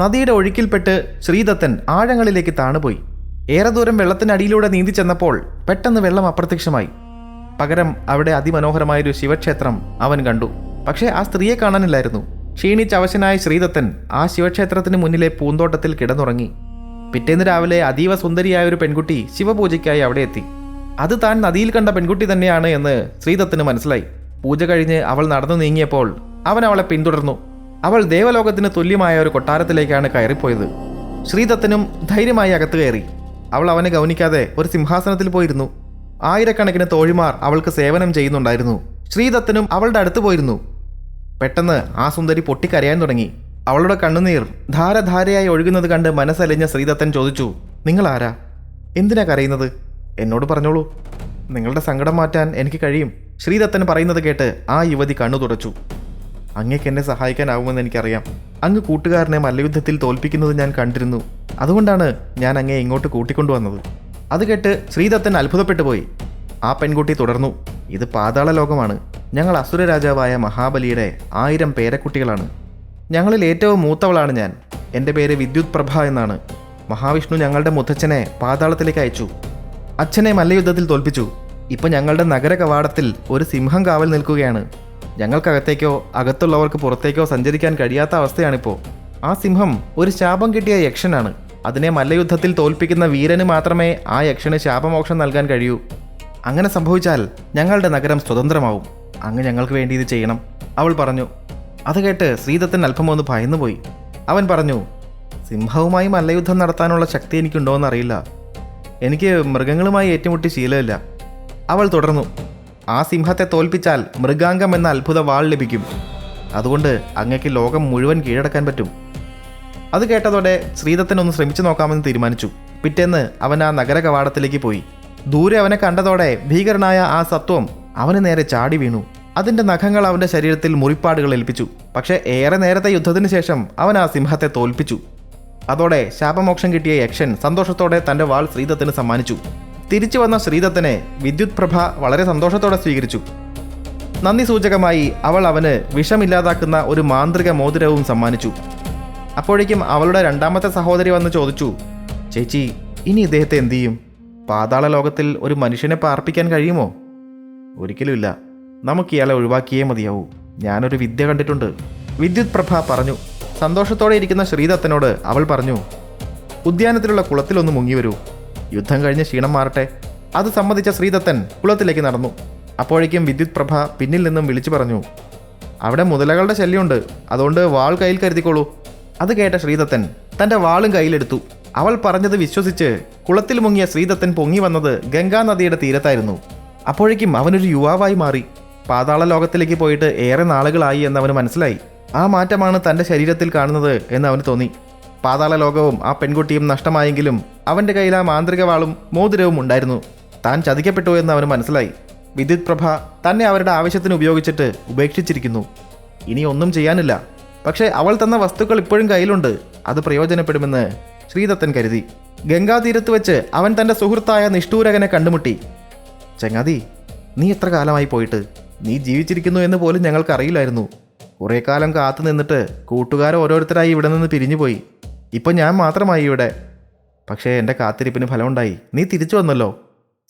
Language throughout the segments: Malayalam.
നദിയുടെ ഒഴുക്കിൽപ്പെട്ട് ശ്രീദത്തൻ ആഴങ്ങളിലേക്ക് താണുപോയി. ഏറെ ദൂരം വെള്ളത്തിനടിയിലൂടെ നീന്തി ചെന്നപ്പോൾ പെട്ടെന്ന് വെള്ളം അപ്രത്യക്ഷമായി. പകരം അവിടെ അതിമനോഹരമായൊരു ശിവക്ഷേത്രം അവൻ കണ്ടു. പക്ഷേ ആ സ്ത്രീയെ കാണാനില്ലായിരുന്നു. ക്ഷീണിച്ച് അവശനായ ശ്രീദത്തൻ ആ ശിവക്ഷേത്രത്തിന് മുന്നിലെ പൂന്തോട്ടത്തിൽ കിടന്നുറങ്ങി. പിറ്റേന്ന് രാവിലെ അതീവ സുന്ദരിയായ ഒരു പെൺകുട്ടി ശിവപൂജയ്ക്കായി അവിടെ എത്തി. അത് താൻ നദിയിൽ കണ്ട പെൺകുട്ടി തന്നെയാണ് എന്ന് ശ്രീദത്തിന് മനസ്സിലായി. പൂജ കഴിഞ്ഞ് അവൾ നടന്നു നീങ്ങിയപ്പോൾ അവൻ അവളെ പിന്തുടർന്നു. അവൾ ദേവലോകത്തിന് തുല്യമായ ഒരു കൊട്ടാരത്തിലേക്കാണ് കയറിപ്പോയത്. ശ്രീദത്തനും ധൈര്യമായി അകത്ത് കയറി. അവൾ അവനെ ഗൗനിക്കാതെ ഒരു സിംഹാസനത്തിൽ പോയിരുന്നു. ആയിരക്കണക്കിന് തോഴിമാർ അവൾക്ക് സേവനം ചെയ്യുന്നുണ്ടായിരുന്നു. ശ്രീദത്തനും അവളുടെ അടുത്ത് പോയിരുന്നു. പെട്ടെന്ന് ആ സുന്ദരി പൊട്ടിക്കരയാൻ തുടങ്ങി. അവളുടെ കണ്ണുനീർ ധാരധാരയായി ഒഴുകുന്നത് കണ്ട് മനസ്സലിഞ്ഞ ശ്രീദത്തൻ ചോദിച്ചു നിങ്ങൾ ആരാ എന്തിനാ കരയുന്നത്? എന്നോട് പറഞ്ഞോളൂ. നിങ്ങളുടെ സങ്കടം മാറ്റാൻ എനിക്ക് കഴിയും. ശ്രീദത്തൻ പറയുന്നത് കേട്ട് ആ യുവതി കണ്ണു തുടച്ചു. അങ്ങേക്ക് എന്നെ സഹായിക്കാനാവുമെന്ന് എനിക്കറിയാം. അങ്ങ് കൂട്ടുകാരനെ മല്ലയുദ്ധത്തിൽ തോൽപ്പിക്കുന്നത് ഞാൻ കണ്ടിരുന്നു. അതുകൊണ്ടാണ് ഞാൻ അങ്ങേ ഇങ്ങോട്ട് കൂട്ടിക്കൊണ്ടുവന്നത്. അത് കേട്ട് ശ്രീദത്തൻ അത്ഭുതപ്പെട്ടു പോയി. ആ പെൺകുട്ടി തുടർന്നു. ഇത് പാതാള ലോകമാണ്. ഞങ്ങൾ അസുര രാജാവായ മഹാബലിയുടെ ആയിരം പേരക്കുട്ടികളാണ്. ഞങ്ങളിൽ ഏറ്റവും മൂത്തവളാണ് ഞാൻ. എന്റെ പേര് വിദ്യുത് പ്രഭ എന്നാണ്. മഹാവിഷ്ണു ഞങ്ങളുടെ മുത്തച്ഛനെ പാതാളത്തിലേക്ക് അയച്ചു. അച്ഛനെ മല്ലയുദ്ധത്തിൽ തോൽപ്പിച്ചു. ഇപ്പോൾ ഞങ്ങളുടെ നഗര കവാടത്തിൽ ഒരു സിംഹം കാവൽ നിൽക്കുകയാണ്. ഞങ്ങൾക്കകത്തേക്കോ അകത്തുള്ളവർക്ക് പുറത്തേക്കോ സഞ്ചരിക്കാൻ കഴിയാത്ത അവസ്ഥയാണിപ്പോൾ ആ സിംഹം ഒരു ശാപം കിട്ടിയ യക്ഷനാണ്. അതിനെ മല്ലയുദ്ധത്തിൽ തോൽപ്പിക്കുന്ന വീരന് മാത്രമേ ആ യക്ഷന് ശാപമോക്ഷം നൽകാൻ കഴിയൂ. അങ്ങനെ സംഭവിച്ചാൽ ഞങ്ങളുടെ നഗരം സ്വതന്ത്രമാവും. അങ്ങ് ഞങ്ങൾക്ക് വേണ്ടി ഇത് ചെയ്യണം. അവൾ പറഞ്ഞു അത് കേട്ട് ശ്രീദത്തൻ അല്പമൊന്ന് ഭയന്നുപോയി. അവൻ പറഞ്ഞു സിംഹവുമായി മല്ലയുദ്ധം നടത്താനുള്ള ശക്തി എനിക്കുണ്ടോയെന്നറിയില്ല എനിക്ക് മൃഗങ്ങളുമായി ഏറ്റുമുട്ടി ശീലമില്ല. അവൾ തുടർന്നു ആ സിംഹത്തെ തോൽപ്പിച്ചാൽ മൃഗാംഗം എന്ന അത്ഭുത വാൾ ലഭിക്കും. അതുകൊണ്ട് അങ്ങക്ക് ലോകം മുഴുവൻ കീഴടക്കാൻ പറ്റും. അത് കേട്ടതോടെ ശ്രീദത്തനൊന്ന് ശ്രമിച്ചു നോക്കാമെന്ന് തീരുമാനിച്ചു. പിറ്റേന്ന് അവൻ ആ നഗര കവാടത്തിലേക്ക് പോയി. ദൂരെ അവനെ കണ്ടതോടെ ഭീകരനായ ആ സത്വം അവന് നേരെ ചാടി വീണു. അതിന്റെ നഖങ്ങൾ അവന്റെ ശരീരത്തിൽ മുറിപ്പാടുകൾ ഏൽപ്പിച്ചു. പക്ഷേ ഏറെ നേരത്തെ യുദ്ധത്തിന് ശേഷം അവൻ ആ സിംഹത്തെ തോൽപ്പിച്ചു. അതോടെ ശാപമോക്ഷം കിട്ടിയ യക്ഷൻ സന്തോഷത്തോടെ തന്റെ വാൾ ശ്രീദത്തിന് സമ്മാനിച്ചു. തിരിച്ചു വന്ന ശ്രീദത്തനെ വിദ്യുത് പ്രഭ വളരെ സന്തോഷത്തോടെ സ്വീകരിച്ചു. നന്ദി സൂചകമായി അവൾ അവന് വിഷമില്ലാതാക്കുന്ന ഒരു മാന്ത്രിക മോതിരവും സമ്മാനിച്ചു. അപ്പോഴേക്കും അവളുടെ രണ്ടാമത്തെ സഹോദരി വന്ന് ചോദിച്ചു ചേച്ചി ഇനി ഇദ്ദേഹത്തെ എന്തു ചെയ്യും? പാതാള ലോകത്തിൽ ഒരു മനുഷ്യനെ പാർപ്പിക്കാൻ കഴിയുമോ? ഒരിക്കലുമില്ല. നമുക്ക് ഇയാളെ ഒഴിവാക്കിയേ മതിയാവൂ. ഞാനൊരു വിദ്യ കണ്ടിട്ടുണ്ട്. വിദ്യുത് പ്രഭ പറഞ്ഞു. സന്തോഷത്തോടെ ഇരിക്കുന്ന ശ്രീദത്തനോട് അവൾ പറഞ്ഞു ഉദ്യാനത്തിലുള്ള കുളത്തിലൊന്ന് മുങ്ങി വരൂ. യുദ്ധം കഴിഞ്ഞ് ക്ഷീണം മാറട്ടെ. അത് സമ്മതിച്ച ശ്രീദത്തൻ കുളത്തിലേക്ക് നടന്നു. അപ്പോഴേക്കും വിദ്യുത് പ്രഭ പിന്നിൽ നിന്നും വിളിച്ചു പറഞ്ഞു അവിടെ മുതലകളുടെ ശല്യമുണ്ട്. അതുകൊണ്ട് വാൾ കയ്യിൽ കരുതിക്കോളൂ. അത് കേട്ട ശ്രീദത്തൻ തന്റെ വാളും കയ്യിലെടുത്തു. അവൾ പറഞ്ഞത് വിശ്വസിച്ച് കുളത്തിൽ മുങ്ങിയ ശ്രീദത്തൻ പൊങ്ങി വന്നത് ഗംഗാനദിയുടെ തീരത്തായിരുന്നു. അപ്പോഴേക്കും അവനൊരു യുവാവായി മാറി. പാതാള ലോകത്തിലേക്ക് പോയിട്ട് ഏറെ നാളുകളായി എന്നവന് മനസ്സിലായി. ആ മാറ്റമാണ് തന്റെ ശരീരത്തിൽ കാണുന്നത് എന്ന് അവന് തോന്നി. പാതാള ലോകവും ആ പെൺകുട്ടിയും നഷ്ടമായെങ്കിലും അവന്റെ കയ്യിൽ ആ മാന്ത്രിക വാളും മോതിരവും ഉണ്ടായിരുന്നു. താൻ ചതിക്കപ്പെട്ടു എന്ന് അവന് മനസ്സിലായി. വിദ്യുത് പ്രഭ തന്നെ അവരുടെ ആവശ്യത്തിന് ഉപയോഗിച്ചിട്ട് ഉപേക്ഷിച്ചിരിക്കുന്നു. ഇനി ഒന്നും ചെയ്യാനില്ല. പക്ഷേ അവൾ തന്ന വസ്തുക്കൾ ഇപ്പോഴും കയ്യിലുണ്ട്. അത് പ്രയോജനപ്പെടുമെന്ന് ശ്രീദത്തൻ കരുതി. ഗംഗാതീരത്ത് വെച്ച് അവൻ തന്റെ സുഹൃത്തായ നിഷ്ഠൂരകനെ കണ്ടുമുട്ടി. ചങ്ങാതി നീ എത്ര കാലമായി പോയിട്ട്? നീ ജീവിച്ചിരിക്കുന്നു എന്ന് പോലും ഞങ്ങൾക്ക് അറിയില്ലായിരുന്നു കുറേ കാലം കാത്തു നിന്നിട്ട് കൂട്ടുകാർ ഓരോരുത്തരായി ഇവിടെ നിന്ന് പിരിഞ്ഞുപോയി. ഇപ്പം ഞാൻ മാത്രമായി ഇവിടെ. പക്ഷേ എന്റെ കാത്തിരിപ്പിന് ഫലമുണ്ടായി. നീ തിരിച്ചു വന്നല്ലോ.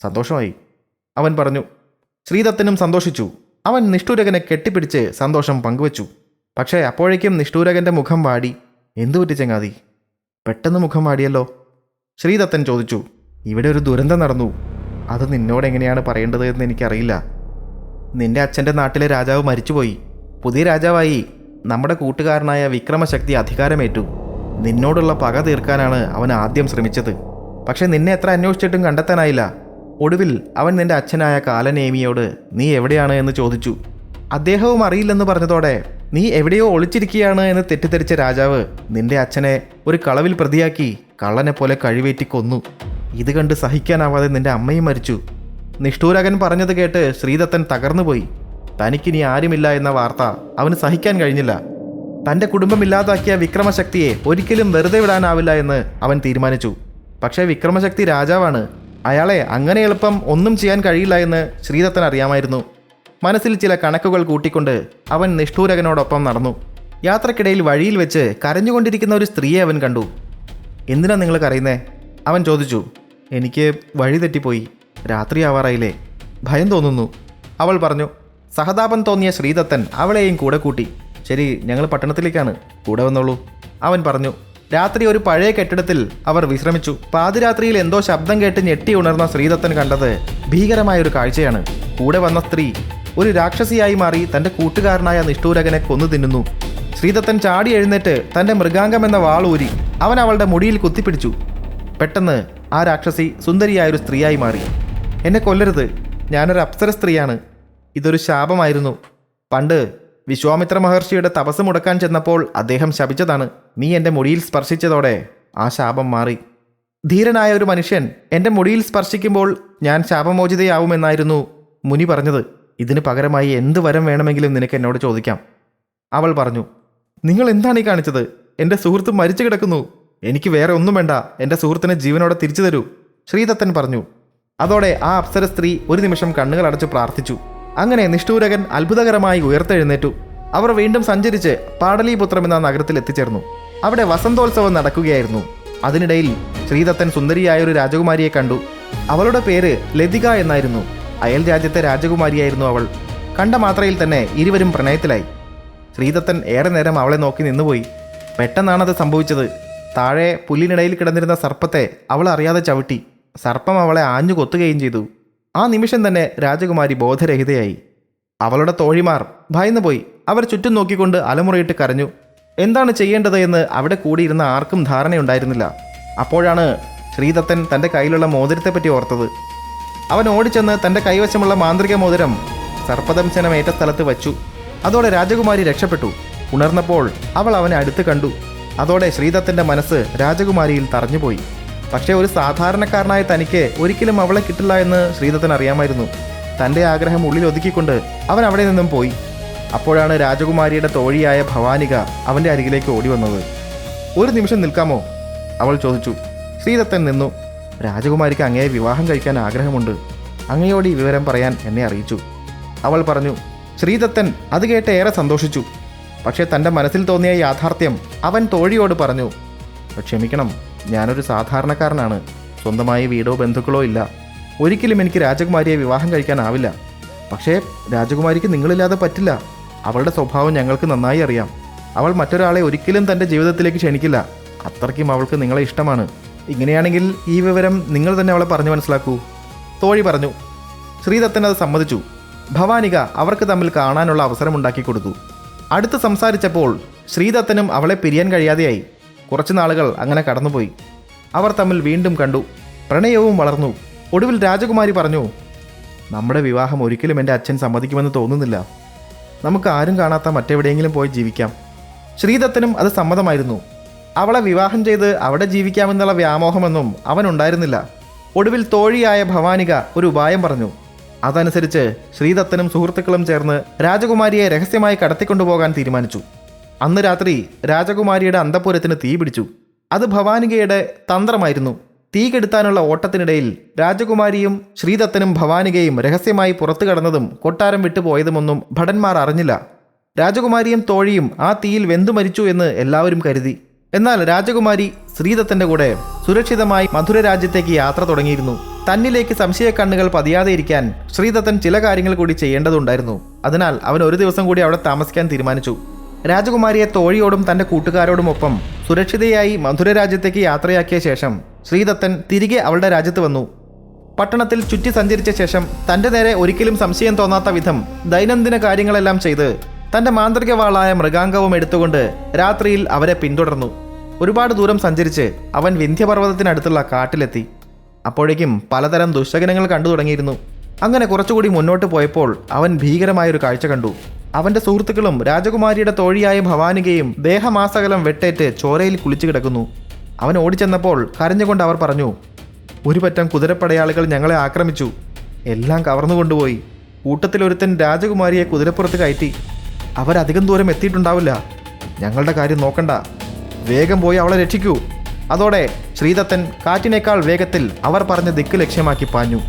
സന്തോഷമായി. അവൻ പറഞ്ഞു ശ്രീദത്തനും സന്തോഷിച്ചു. അവൻ നിഷ്ഠൂരകനെ കെട്ടിപ്പിടിച്ച് സന്തോഷം പങ്കുവച്ചു. പക്ഷേ അപ്പോഴേക്കും നിഷ്ഠൂരകന്റെ മുഖം വാടി. എന്തു പറ്റി പെട്ടെന്ന് മുഖം വാടിയല്ലോ? ശ്രീദത്തൻ ചോദിച്ചു ഇവിടെ ഒരു ദുരന്തം നടന്നു. അത് നിന്നോട് എങ്ങനെയാണ് പറയേണ്ടത് എന്ന് എനിക്കറിയില്ല. നിന്റെ അച്ഛന്റെ നാട്ടിലെ രാജാവ് മരിച്ചുപോയി. പുതിയ രാജാവായി നമ്മുടെ കൂട്ടുകാരനായ വിക്രമശക്തി അധികാരമേറ്റു. നിന്നോടുള്ള പക തീർക്കാനാണ് അവൻ ആദ്യം ശ്രമിച്ചത്. പക്ഷെ നിന്നെ എത്ര അന്വേഷിച്ചിട്ടും കണ്ടെത്താനായില്ല. ഒടുവിൽ അവൻ നിന്റെ അച്ഛനായ കാലനേമിയോട് നീ എവിടെയാണ്? എന്ന് ചോദിച്ചു. അദ്ദേഹവും അറിയില്ലെന്ന് പറഞ്ഞതോടെ നീ എവിടെയോ ഒളിച്ചിരിക്കുകയാണ് എന്ന് തെറ്റിദ്ധരിച്ച രാജാവ് നിന്റെ അച്ഛനെ ഒരു കളവിൽ പ്രതിയാക്കി കള്ളനെ പോലെ കഴിവേറ്റി കൊന്നു. ഇത് കണ്ട് സഹിക്കാനാവാതെ നിന്റെ അമ്മയും മരിച്ചു. നിഷ്ഠൂരകൻ പറഞ്ഞത് കേട്ട് ശ്രീദത്തൻ തകർന്നുപോയി. തനിക്കിനി ആരുമില്ല എന്ന വാർത്ത അവന് സഹിക്കാൻ കഴിഞ്ഞില്ല. തന്റെ കുടുംബം ഇല്ലാതാക്കിയ വിക്രമശക്തിയെ ഒരിക്കലും വെറുതെ വിടാനാവില്ല എന്ന് അവൻ തീരുമാനിച്ചു. പക്ഷേ വിക്രമശക്തി രാജാവാണ്. അയാളെ അങ്ങനെ എളുപ്പം ഒന്നും ചെയ്യാൻ കഴിയില്ല എന്ന് ശ്രീദത്തൻ അറിയാമായിരുന്നു. മനസ്സിൽ ചില കണക്കുകൾ കൂട്ടിക്കൊണ്ട് അവൻ നിഷ്ഠൂരകനോടൊപ്പം നടന്നു. യാത്രക്കിടയിൽ വഴിയിൽ വെച്ച് കരഞ്ഞുകൊണ്ടിരിക്കുന്ന ഒരു സ്ത്രീയെ അവൻ കണ്ടു. എന്തിനാ നിങ്ങൾ കരയുന്നേ? അവൻ ചോദിച്ചു. എനിക്ക് വഴി തെറ്റിപ്പോയി. രാത്രിയാവാറായില്ലേ ഭയം തോന്നുന്നു. അവൾ പറഞ്ഞു. സഹതാപം തോന്നിയ ശ്രീദത്തൻ അവളെയും കൂടെ കൂട്ടി. ശരി ഞങ്ങൾ പട്ടണത്തിലേക്കാണ്. കൂടെ വന്നോളൂ. അവൻ പറഞ്ഞു രാത്രി ഒരു പഴയ കെട്ടിടത്തിൽ അവർ വിശ്രമിച്ചു. പാതിരാത്രിയിൽ എന്തോ ശബ്ദം കേട്ട് ഞെട്ടി ഉണർന്ന ശ്രീദത്തൻ കണ്ടത് ഭീകരമായ ഒരു കാഴ്ചയാണ്. കൂടെ വന്ന സ്ത്രീ ഒരു രാക്ഷസിയായി മാറി തന്റെ കൂട്ടുകാരനായ നിഷ്ഠൂരകനെ കൊന്നു തിന്നുന്നു. ശ്രീദത്തൻ ചാടി എഴുന്നേറ്റ് തന്റെ മൃഗാംഗം എന്ന വാളൂരി അവൻ അവളുടെ മുടിയിൽ കുത്തിപ്പിടിച്ചു. പെട്ടെന്ന് ആ രാക്ഷസി സുന്ദരിയായ ഒരു സ്ത്രീയായി മാറി. എന്നെ കൊല്ലരുത്. ഞാനൊരു അപ്സര സ്ത്രീയാണ്. ഇതൊരു ശാപമായിരുന്നു. പണ്ട് വിശ്വാമിത്ര മഹർഷിയുടെ തപസ് മുടക്കാൻ ചെന്നപ്പോൾ അദ്ദേഹം ശപിച്ചതാണ് നീ എന്റെ മുടിയിൽ സ്പർശിച്ചതോടെ ആ ശാപം മാറി. ധീരനായ ഒരു മനുഷ്യൻ എന്റെ മുടിയിൽ സ്പർശിക്കുമ്പോൾ ഞാൻ ശാപമോചിതയാവുമെന്നായിരുന്നു മുനി പറഞ്ഞത്. ഇതിന് പകരമായി എന്ത് വരം വേണമെങ്കിലും നിനക്ക് എന്നോട് ചോദിക്കാം. അവൾ പറഞ്ഞു നിങ്ങൾ എന്താണ് ഈ കാണിച്ചത്? എന്റെ സുഹൃത്ത് മരിച്ചു കിടക്കുന്നു. എനിക്ക് വേറെ ഒന്നും വേണ്ട. എന്റെ സുഹൃത്തിനെ ജീവനോടെ തിരിച്ചു തരൂ. ശ്രീദത്തൻ പറഞ്ഞു അതോടെ ആ അപ്സര സ്ത്രീ ഒരു നിമിഷം കണ്ണുകൾ അടച്ച് പ്രാർത്ഥിച്ചു. അങ്ങനെ നിഷ്ഠൂരകൻ അത്ഭുതകരമായി ഉയർത്തെഴുന്നേറ്റു. അവർ വീണ്ടും സഞ്ചരിച്ച് പാടലീപുത്രം എന്ന നഗരത്തിൽ എത്തിച്ചേർന്നു. അവിടെ വസന്തോത്സവം നടക്കുകയായിരുന്നു. അതിനിടയിൽ ശ്രീദത്തൻ സുന്ദരിയായ ഒരു രാജകുമാരിയെ കണ്ടു. അവളുടെ പേര് ലതിക എന്നായിരുന്നു. അയൽ രാജ്യത്തെ രാജകുമാരിയായിരുന്നു അവൾ. കണ്ട മാത്രയിൽ തന്നെ ഇരുവരും പ്രണയത്തിലായി. ശ്രീദത്തൻ ഏറെ നേരം അവളെ നോക്കി നിന്നുപോയി. പെട്ടെന്നാണത് സംഭവിച്ചത്. താഴെ പുല്ലിനിടയിൽ കിടന്നിരുന്ന സർപ്പത്തെ അവൾ അറിയാതെ ചവിട്ടി. സർപ്പം അവളെ ആഞ്ഞു കൊത്തുകയും ചെയ്തു. ആ നിമിഷം തന്നെ രാജകുമാരി ബോധരഹിതയായി. അവളുടെ തോഴിമാർ ഭയന്നുപോയി അവർ ചുറ്റും നോക്കിക്കൊണ്ട് അലമുറയിട്ട് കരഞ്ഞു. എന്താണ് ചെയ്യേണ്ടത് എന്ന് അവിടെ കൂടിയിരുന്ന ആർക്കും ധാരണയുണ്ടായിരുന്നില്ല. അപ്പോഴാണ് ശ്രീദത്തൻ തന്റെ കയ്യിലുള്ള മോതിരത്തെപ്പറ്റി ഓർത്തത്. അവൻ ഓടിച്ചെന്ന് തന്റെ കൈവശമുള്ള മാന്ത്രിക മോതിരം സർപ്പദംശനമേറ്റ സ്ഥലത്ത് വച്ചു. അതോടെ രാജകുമാരി രക്ഷപ്പെട്ടു. ഉണർന്നപ്പോൾ അവൾ അവനെ അടുത്ത് കണ്ടു. അതോടെ ശ്രീദത്തന്റെ മനസ്സ് രാജകുമാരിയിൽ തറഞ്ഞുപോയി. പക്ഷേ ഒരു സാധാരണക്കാരനായ തനിക്ക് ഒരിക്കലും അവളെ കിട്ടില്ല എന്ന് ശ്രീദത്തൻ അറിയാമായിരുന്നു. തന്റെ ആഗ്രഹം ഉള്ളിൽ ഒതുക്കിക്കൊണ്ട് അവൻ അവിടെ നിന്നും പോയി. അപ്പോഴാണ് രാജകുമാരിയുടെ തോഴിയായ ഭവാനിക അവന്റെ അരികിലേക്ക് ഓടി വന്നത്. ഒരു നിമിഷം നിൽക്കാമോ? അവൾ ചോദിച്ചു. ശ്രീദത്തൻ നിന്നു. രാജകുമാരിക്ക് അങ്ങയെ വിവാഹം കഴിക്കാൻ ആഗ്രഹമുണ്ട്. അങ്ങയോട് ഈ വിവരം പറയാൻ എന്നെ അറിയിച്ചു. അവൾ പറഞ്ഞു ശ്രീദത്തൻ അത് കേട്ട് ഏറെ സന്തോഷിച്ചു. പക്ഷേ തന്റെ മനസ്സിൽ തോന്നിയ യാഥാർത്ഥ്യം അവൻ തോഴിയോട് പറഞ്ഞു. ക്ഷമിക്കണം. ഞാനൊരു സാധാരണക്കാരനാണ്. സ്വന്തമായി വീടോ ബന്ധുക്കളോ ഇല്ല. ഒരിക്കലും എനിക്ക് രാജകുമാരിയെ വിവാഹം കഴിക്കാനാവില്ല. പക്ഷേ രാജകുമാരിക്ക് നിങ്ങളില്ലാതെ പറ്റില്ല. അവളുടെ സ്വഭാവം ഞങ്ങൾക്ക് നന്നായി അറിയാം. അവൾ മറ്റൊരാളെ ഒരിക്കലും തന്റെ ജീവിതത്തിലേക്ക് ക്ഷണിക്കില്ല. അത്രയ്ക്കും അവൾക്ക് നിങ്ങളെ ഇഷ്ടമാണ്. ഇങ്ങനെയാണെങ്കിൽ ഈ വിവരം നിങ്ങൾ തന്നെ അവളെ പറഞ്ഞു മനസ്സിലാക്കൂ. തോഴി പറഞ്ഞു ശ്രീദത്തൻ അത് സമ്മതിച്ചു. ഭവാനിക അവർക്ക് തമ്മിൽ കാണാനുള്ള അവസരം ഉണ്ടാക്കി കൊടുത്തു. അടുത്ത് സംസാരിച്ചപ്പോൾ ശ്രീദത്തനും അവളെ പിരിയാൻ കഴിയാതെയായി. കുറച്ചു നാളുകൾ അങ്ങനെ കടന്നുപോയി. അവർ തമ്മിൽ വീണ്ടും കണ്ടു. പ്രണയവും വളർന്നു. ഒടുവിൽ രാജകുമാരി പറഞ്ഞു നമ്മുടെ വിവാഹം ഒരിക്കലും എന്റെ അച്ഛൻ സമ്മതിക്കുമെന്ന് തോന്നുന്നില്ല. നമുക്ക് ആരും കാണാത്ത മറ്റെവിടെയെങ്കിലും പോയി ജീവിക്കാം. ശ്രീദത്തനും അത് സമ്മതമായിരുന്നു. അവളെ വിവാഹം ചെയ്ത് അവിടെ ജീവിക്കാമെന്നുള്ള വ്യാമോഹമൊന്നും അവനുണ്ടായിരുന്നില്ല ഒടുവിൽ തോഴിയായ ഭവാനിക ഒരു ഉപായം പറഞ്ഞു. അതനുസരിച്ച് ശ്രീദത്തനും സുഹൃത്തുക്കളും ചേർന്ന് രാജകുമാരിയെ രഹസ്യമായി കടത്തിക്കൊണ്ടുപോകാൻ തീരുമാനിച്ചു. അന്ന് രാത്രി രാജകുമാരിയുടെ അന്തപുരത്തിന് തീ പിടിച്ചു. അത് ഭവാനികയുടെ തന്ത്രമായിരുന്നു. തീ കെടുത്താനുള്ള ഓട്ടത്തിനിടയിൽ രാജകുമാരിയും ശ്രീദത്തനും ഭവാനികയും രഹസ്യമായി പുറത്തു കടന്നതും കൊട്ടാരം വിട്ടുപോയതുമൊന്നും ഭടന്മാർ അറിഞ്ഞില്ല. രാജകുമാരിയും തോഴിയും ആ തീയിൽ വെന്തു മരിച്ചു എന്ന് എല്ലാവരും കരുതി. എന്നാൽ രാജകുമാരി ശ്രീദത്തന്റെ കൂടെ സുരക്ഷിതമായി മധുര രാജ്യത്തേക്ക് യാത്ര തുടങ്ങിയിരുന്നു. തന്നിലേക്ക് സംശയക്കണ്ണുകൾ പതിയാതെ ഇരിക്കാൻ ശ്രീദത്തൻ ചില കാര്യങ്ങൾ കൂടി ചെയ്യേണ്ടതുണ്ടായിരുന്നു. അതിനാൽ അവൻ ഒരു ദിവസം കൂടി അവിടെ താമസിക്കാൻ തീരുമാനിച്ചു. രാജകുമാരിയെ തോഴിയോടും തന്റെ കൂട്ടുകാരോടുമൊപ്പം സുരക്ഷിതയായി മധുര രാജ്യത്തേക്ക് യാത്രയാക്കിയ ശേഷം ശ്രീദത്തൻ തിരികെ അവളുടെ രാജ്യത്ത് വന്നു. പട്ടണത്തിൽ ചുറ്റി സഞ്ചരിച്ച ശേഷം തന്റെ നേരെ ഒരിക്കലും സംശയം തോന്നാത്ത വിധം ദൈനംദിന കാര്യങ്ങളെല്ലാം ചെയ്ത് തന്റെ മാന്ത്രികവാളായ മൃഗാംഗവും എടുത്തുകൊണ്ട് രാത്രിയിൽ അവരെ പിന്തുടർന്നു. ഒരുപാട് ദൂരം സഞ്ചരിച്ച് അവൻ വിന്ധ്യപർവതത്തിനടുത്തുള്ള കാട്ടിലെത്തി. അപ്പോഴേക്കും പലതരം ദുശകനങ്ങൾ കണ്ടു തുടങ്ങിയിരുന്നു. അങ്ങനെ കുറച്ചുകൂടി മുന്നോട്ട് പോയപ്പോൾ അവൻ ഭീകരമായൊരു കാഴ്ച കണ്ടു. അവന്റെ സുഹൃത്തുക്കളും രാജകുമാരിയുടെ തോഴിയായ ഭവാനികയും ദേഹമാസകലം വെട്ടേറ്റ് ചോരയിൽ കുളിച്ചു കിടക്കുന്നു. അവൻ ഓടിച്ചെന്നപ്പോൾ കരഞ്ഞുകൊണ്ട് അവർ പറഞ്ഞു ഒരു പറ്റം കുതിരപ്പടയാളികൾ ഞങ്ങളെ ആക്രമിച്ചു. എല്ലാം കവർന്നു കൊണ്ടുപോയി. കൂട്ടത്തിലൊരുത്തൻ രാജകുമാരിയെ കുതിരപ്പുറത്ത് കയറ്റി. അവരധികം ദൂരം എത്തിയിട്ടുണ്ടാവില്ല. ഞങ്ങളുടെ കാര്യം നോക്കണ്ട. വേഗം പോയി അവളെ രക്ഷിക്കൂ. അതോടെ ശ്രീദത്തൻ കാറ്റിനേക്കാൾ വേഗത്തിൽ അവർ പറഞ്ഞ ദിക്ക് ലക്ഷ്യമാക്കി പാഞ്ഞു.